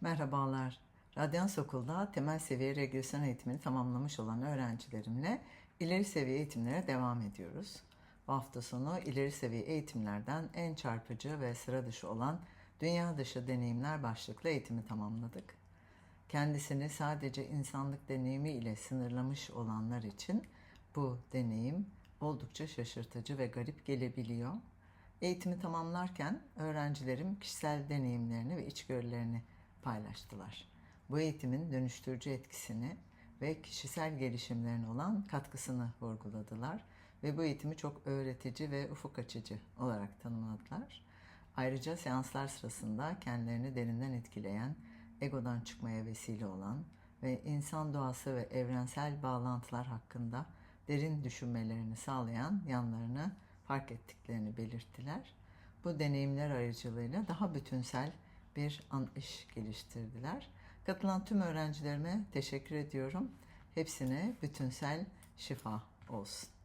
Merhabalar. Radyans Okul'da temel seviye regresyon eğitimini tamamlamış olan öğrencilerimle ileri seviye eğitimlere devam ediyoruz. Bu hafta sonu ileri seviye eğitimlerden en çarpıcı ve sıra dışı olan dünya dışı deneyimler başlıklı eğitimi tamamladık. Kendisini sadece insanlık deneyimi ile sınırlamış olanlar için bu deneyim oldukça şaşırtıcı ve garip gelebiliyor. Eğitimi tamamlarken öğrencilerim kişisel deneyimlerini ve içgörülerini paylaştılar. Bu eğitimin dönüştürücü etkisini ve kişisel gelişimlerine olan katkısını vurguladılar ve bu eğitimi çok öğretici ve ufuk açıcı olarak tanımladılar. Ayrıca seanslar sırasında kendilerini derinden etkileyen, egodan çıkmaya vesile olan ve insan doğası ve evrensel bağlantılar hakkında derin düşünmelerini sağlayan yanlarını fark ettiklerini belirttiler. Bu deneyimler aracılığıyla daha bütünsel bir anlayış geliştirdiler. Katılan tüm öğrencilerime teşekkür ediyorum. Hepsine bütünsel şifa olsun.